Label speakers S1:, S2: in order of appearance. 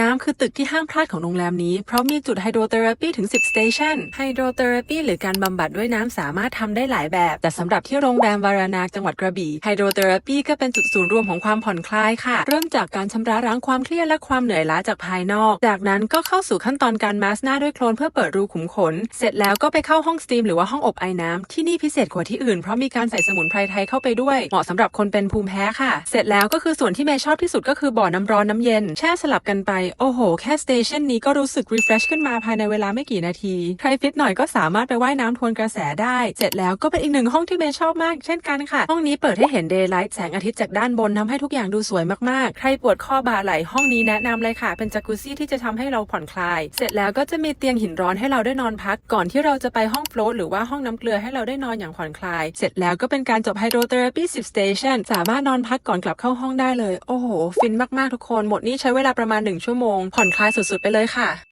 S1: น้ำคือตึกที่ห้ามพลาดของโรงแรมนี้ เพราะมีจุดไฮโดรเทอราปีถึง 10 สเตชันไฮโดรเทอราปีหรือการบำบัดด้วยน้ำสามารถทำได้หลายแบบ แต่สำหรับที่โรงแรมวารานาจังหวัดกระบี่ไฮโดรเทอราปีก็เป็นจุดศูนย์รวมของความผ่อนคลายค่ะ เริ่มจากการชำระล้างความเครียดและความเหนื่อยล้าจากภายนอก จากนั้นก็เข้าสู่ขั้นตอนการมาสหน้าด้วยโคลนเพื่อเปิดรูขุมขน เสร็จแล้วก็ไปเข้าห้องสตีมหรือว่าห้องอบไอน้ำที่นี่พิเศษกว่าที่อื่นเพราะมีการใส่สมุนไพรไทยเข้าไปด้วย เหมาะสำหรับคนเป็นภูมิแพ้ค่ะ เสร็จแล้วก็คือส่วนที่เมย์ชอบที่สุดก็คือบ่อน้ำร้อนน้ำเย็นแช่สลับกันไปโอ้โห แค่สเตชันนี้ก็รู้สึกรีเฟรชขึ้นมาภายในเวลาไม่กี่นาที ใครฟิตหน่อยก็สามารถไปว่ายน้ำทวนกระแสได้ เสร็จแล้วก็เป็นอีกหนึ่งห้องที่เมย์ชอบมาก เช่นกันค่ะ ห้องนี้เปิดให้เห็นเดย์ไลท์แสงอาทิตย์จากด้านบนทำให้ทุกอย่างดูสวยมากๆ ใครปวดข้อบ่าไหล่ห้องนี้แนะนำเลยค่ะ เป็นจักรุซี่ที่จะทำให้เราผ่อนคลาย เสร็จแล้วก็จะมีเตียงหินร้อนให้เราได้นอนพัก ก่อนที่เราจะไปห้องโฟลตหรือว่าห้องน้ำเกลือให้เราได้นอนอย่างผ่อนคลาย เสร็จแล้วก็เป็นการจบไฮโดรเทอราปี10 station สามารถนอนพักก่อนกลับเข้าห้องได้เลย โอ้โห ฟินมากๆทุกคน หมดนี้ใช้เวลาประมาณ1ชั่วโมง ผ่อนคลายสุดๆ ไปเลยค่ะ